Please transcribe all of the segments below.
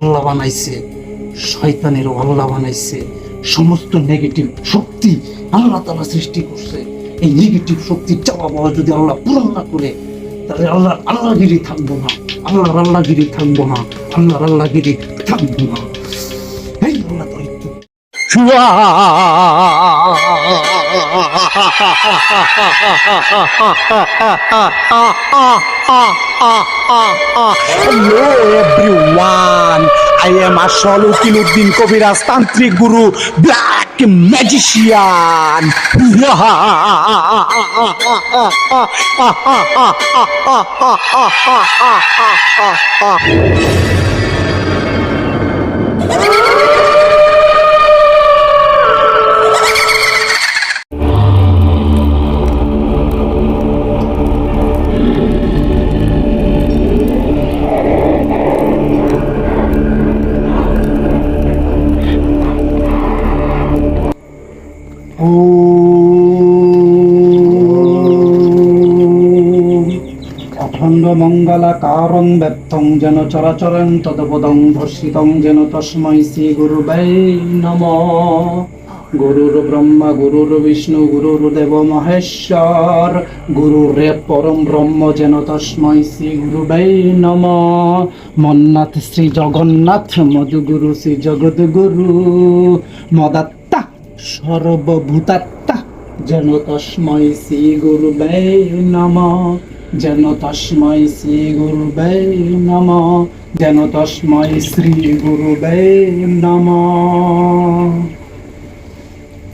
আল্লাহ বানাইছে, শয়তানেরও আল্লাহ বানাইছে, সমস্ত নেগেটিভ শক্তি আল্লাহ তালা সৃষ্টি করছে। এই নেগেটিভ শক্তি চাওয়া পাওয়া যদি আল্লাহ পূরণ না করে, তাহলে আল্লাহ আল্লাহগিরি থাকব না, আল্লাহর আল্লাহগিরি থাকব না, আল্লাহর আল্লাহগিরি থাকব না। এই আল্লাহ তো Ah, ah, ah, ah. Hello everyone. I am আসল উকিলউদ্দিন কবিরাজ তান্ত্রিক গুরু ব্ল্যাক ম্যাজিশিয়ান Ah মঙ্গলাকারং ব্যর্থং যেন চরাচরং তদপদং ধর্ষিতং যেন তস্মৈ শ্রী গুরুবে নম। গুরুর ব্রহ্মা, গুরুর বিষ্ণু, গুরুর দেব মহেশ্বর, গুরুরে পরম ব্রহ্ম যেন তস্মৈ শ্রী গুরুবে নম। মন্নাথ শ্রী জগন্নাথ, মধুগুরু শ্রী জগদ্গুরু, মদাত্তা সর্বভূতাত্মা যেন তস্মৈ শ্রী গুরুবে নম। যেন তস্মৈ শ্রী গুরুবে নম, যেন তস্মৈ শ্রী গুরুবে নম।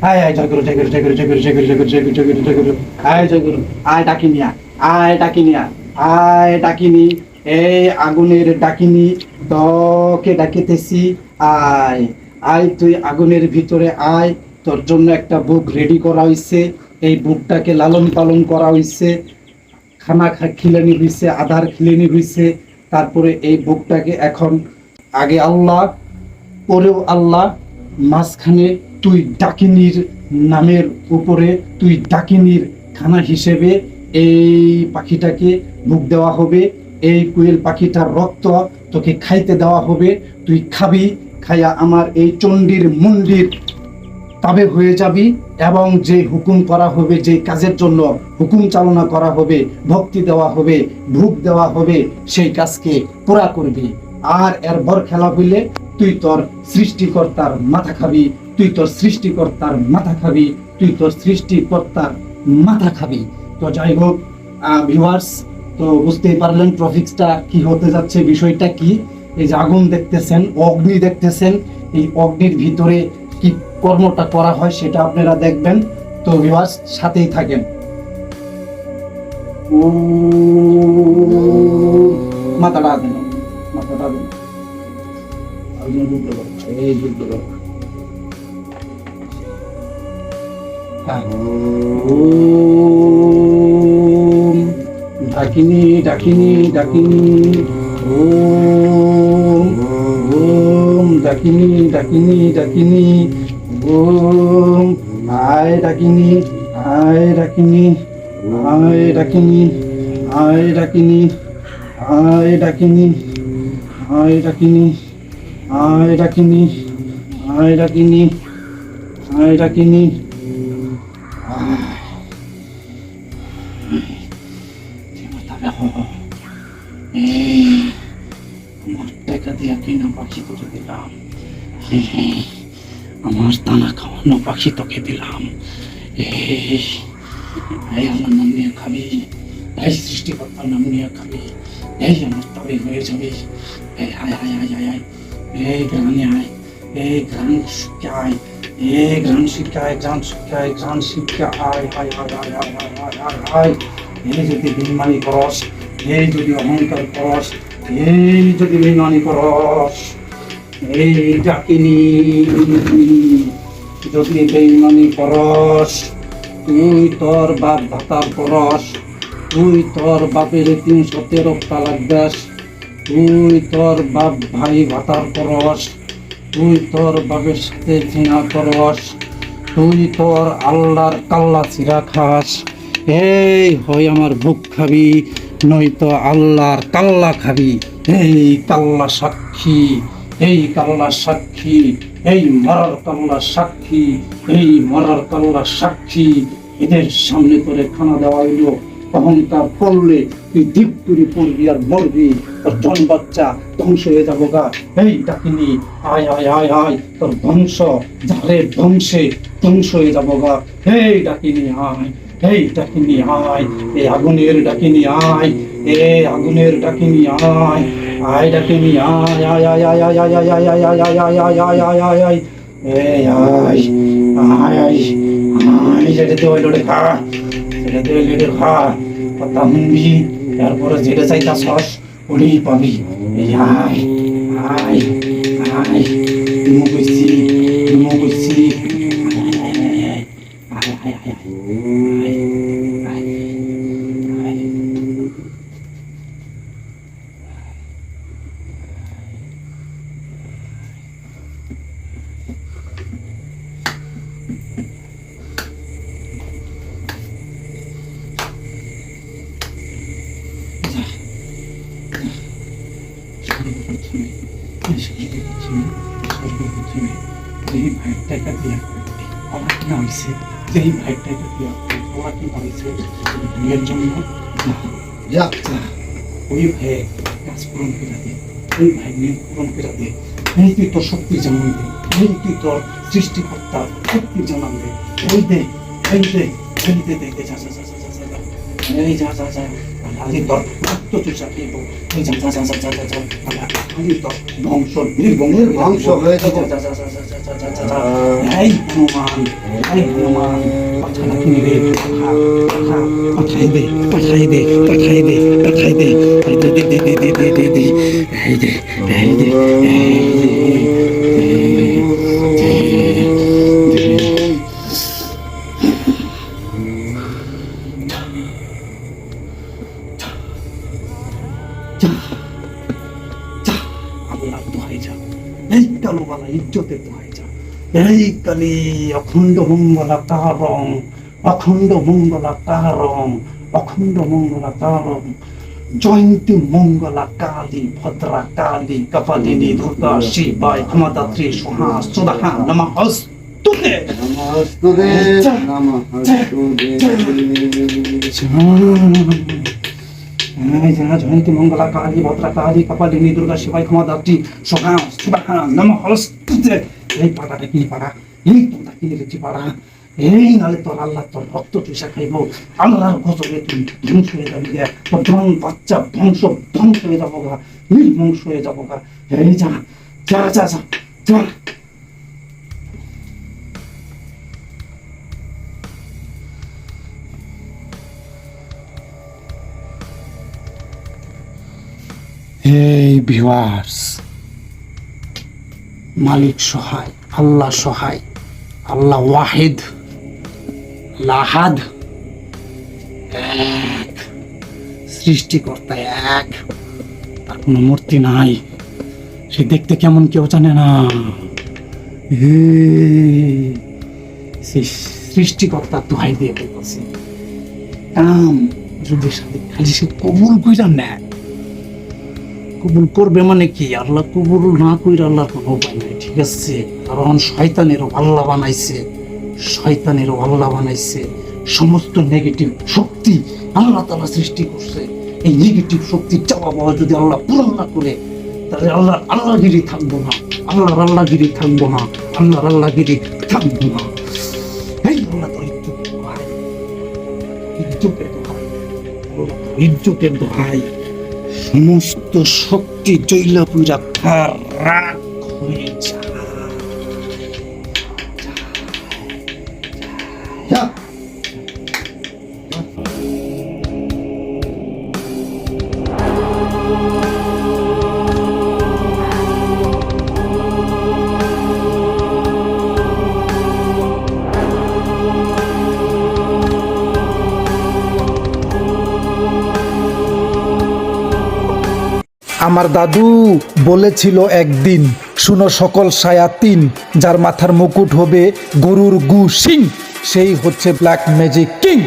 আয় আয় গুরু গুরু গুরু গুরু গুরু গুরু গুরু গুরু গুরু। আয় আয় আয় আয় ডাকিনি এই আগুনের ডাকিনি, তোকে ডাকিতেছি, আয় আয়, তুই আগুনের ভিতরে আয়। তোর জন্য একটা বুক রেডি করা হইছে। এই বুকটাকে লালন পালন করা হইছে। খানা খিলানি হইছে আধার খিলানি হইছে তারপরে এই বুকটাকে এখন আগে আল্লাহ, পরেও আল্লাহ, মাঝখানে তুই ডাকিনীর নামের উপরে তুই ডাকিনীর খানা হিসেবে এই পাখিটাকে বুক দেওয়া হবে। এই কুয়েল পাখিটার রক্ত তোকে খাইতে দেওয়া হবে। তুই খাবি, খাইয়া আমার এই চণ্ডীর মন্দির তাবে হয়ে যাবি এবং যে হুকুম করা হবে যে কাজের জন্য হুকুম চালনা করা হবে, ভক্তি দেওয়া হবে, ভোগ দেওয়া হবে, সেই কাজকে পুরা করবি। আর এর বর খেলা হইলে তুই তোর সৃষ্টিকর্তার মাথা খাবি, তুই তোর সৃষ্টিকর্তার মাথা খাবি, তুই তোর সৃষ্টিকর্তার মাথা খাবি। তো যাই হোক ভিউয়ার্স তো বুঝতেই পারলেন ট্রফিক্সটা কি হতে যাচ্ছে, বিষয়টা কি? এই যে আগুন দেখতেছেন, অগ্নি দেখতেছেন, এই অগ্নির ভিতরে কর্মটা করা হয় সেটা আপনারা দেখবেন। তো ভিউয়ার্স সাথেই থাকেন। হ্যাঁ। ডাকিনি ডাকিনি ডাকিনি। ওম। ডাকিনি ডাকিনি ডাকিনি। ওম আয় ডাকিনি আয় ডাকিনি আয় ডাকিনি আয় ডাকিনি আয় ডাকিনি আয় ডাকিনি আয় ডাকিনি আয় ডাকিনি আয় ডাকিনি। দানা খাওয়ানো পাখি তোকে দিলাম এই আমার নাম নিয়ে খাবি এই সৃষ্টিকর্তার নাম নিয়ে খাবি এই আমার তবে হয়ে যাবে এই আয় আয় আয় আয় আয় এই গ্রামে আয় এই গ্রাম শিক্ষা এই গ্রাম শিক্ষা আয় গ্রাম শিক্ষা আয় গ্রাম শিক্ষা আয় আয় আয় আয় আয় আয় আয় আয় এই যদি বেইমানি করস এই যদি অহংকার করস এই যদি বেইমানি করস এই ডাকিনি যদি বেইমানি করস তুই তোর বাপ ভাতার করস তুই তোর বাপের তিনশো তেরো তালাক দাস তুই তোর বাপ ভাই ভাতার করস তুই তোর বাপের সাথে জিনা করস, তুই তোর আল্লাহর কাল্লা চিরা খাস। এই হয় আমার ভুক খাবি, নয়তো আল্লাহর কাল্লা খাবি। এই কাল্লা সাক্ষী, এই কাল্লা সাক্ষী। এই মরার সাক্ষী, এই মরার সাক্ষী। এদের সামনে করে খানা দেওয়া হইল। অহংকার করলে তুই দ্বীপ করে পড়বি আর মরবি। তোর জন বাচ্চা ধ্বংস হয়ে যাব গা। এই ডাকিনি, আয় আয় আয় আয়, তোর ধ্বংস ঝাড়ে ধ্বংসে ধ্বংস হয়ে যাব গা। এই ডাকিনি, আয়, এই ডাকিনি, আয়, এই আগুনের ডাকিনি, আয় এ আগুনের ডাকিনি আয় আয় ডাকিনি আয় আয় আয় আয় আয় আয় আয় আয় আয় আয় আয় আয় আয় আয় আয় আয় এই আয় আয় আয় আয় যেটা দেওয়া লোড়ে খা সেটা দেওয়া লোড়ে খা কথা শুনবি তারপরে যেটা চাইতা সস ওটাই পাবি এই আয় আয় আয় তুমো কইছি তুমো কইছি আয় আয় আয় আয় আয় যেই ভাইটাকে দিয়া আমার কি হয়েছে যেই ভাইটাকে দিয়া আমার কি হয়েছে বিয়ের জন্য যা যা ওই ভাই কাজ পূরণ করে দে ওই ভাই নিয়ে পূরণ করে দে এই তুই তোর শক্তি জানান দে এই তুই তোর সৃষ্টিকর্তা শক্তি জানান দে ওই দে এই দে এই দে দে যা যা যা যা যা যা এই যা যা যা আলি তোর রক্ত চুষা খাইব এই যা যা যা যা যা যা যা আলি তোর ধ্বংস নির্বংশ ধ্বংস হয়ে যাব। যা যা যা যা যা যা যা যা যা এই হনুমান এই হনুমান পাঠাটা কিনে দে পাঠা পাঠা পাঠাই দে পাঠাই দে পাঠাই দে পাঠাই দে এই দে দে দে আল্লাহ দোহাই যা। এই কালুবালা ইজ্জতের দোহাই যা। এই কালি অখণ্ড মঙ্গলা কারং অখণ্ড মঙ্গলা কারং অখণ্ড মঙ্গলা কারং জয়ন্তী মঙ্গলা কালী ভদ্রা কালী কপালিনী দুর্গা শিবায় ক্ষমতাত্রী সোহা সুদাহা নমঃ স্তুতে নমস্তুতে নমস্তুতে। জয়। জয়ন্তী মঙ্গলা কালী, ভদ্রা কালী কপালিনী দুর্গা শিবাই, ক্ষমা, দাত্রী সোহা সুবাহা নম হস্তে এই পাড়াটা কিনে পাড়া? এই তোমরা কিনে রেখে পাড়া? এই নালে তোর আল্লাহ তোর রক্ত চুষা খাইব। আল্লাহর গজবে তুই ধ্বংস হয়ে যাবি গে তোর জন বাচ্চা ধ্বংস ধ্বংস হয়ে যাব গা নির্বংশ হয়ে যাব গা এই যা যা যা যা। এই ভিউয়ার্স মালিক সহায় আল্লাহ সহায় আল্লাহ ওয়াহিদ লাহাদ এক সৃষ্টিকর্তা এক তার কোনো মূর্তি নাই। সে দেখতে কেমন কেউ জানে না। হে, সে সৃষ্টিকর্তা দোহাই দিয়ে বলছে কাম যদি সাথে খালি সে কবুল কইরা নেয়। কবুল করবে মানে কি? আল্লাহ কবুল না কইরে আল্লাহর কোনো উপায় নাই, ঠিক আছে? কারণ শয়তানেরও আল্লাহ বানাইছে, শয়তানেরও আল্লাহ বানাইছে। সমস্ত নেগেটিভ শক্তি আল্লাহ তালা সৃষ্টি করছে। এই নেগেটিভ শক্তি চাওয়া পাওয়া যদি আল্লাহ পূরণ না করে, তাহলে আল্লাহ আল্লাহগিরি থাকব না, আল্লাহর আল্লাহগিরি থাকব না, আল্লাহর আল্লাহগিরি থাকব না। এই আল্লাহ তো ইজ্জত দোহাই। ইজ্জতের দোহাই। আল্লাহ ইজ্জতের দোহাই। সমস্ত শক্তি জৈলপুরা খারাপ হয়েছে। আমার দাদু বলেছিল একদিন, শুনো সকল সায়া তিন যার মাথার মুকুট হবে গরুর গু সিং, সেই হচ্ছে ব্ল্যাক ম্যাজিক কিং!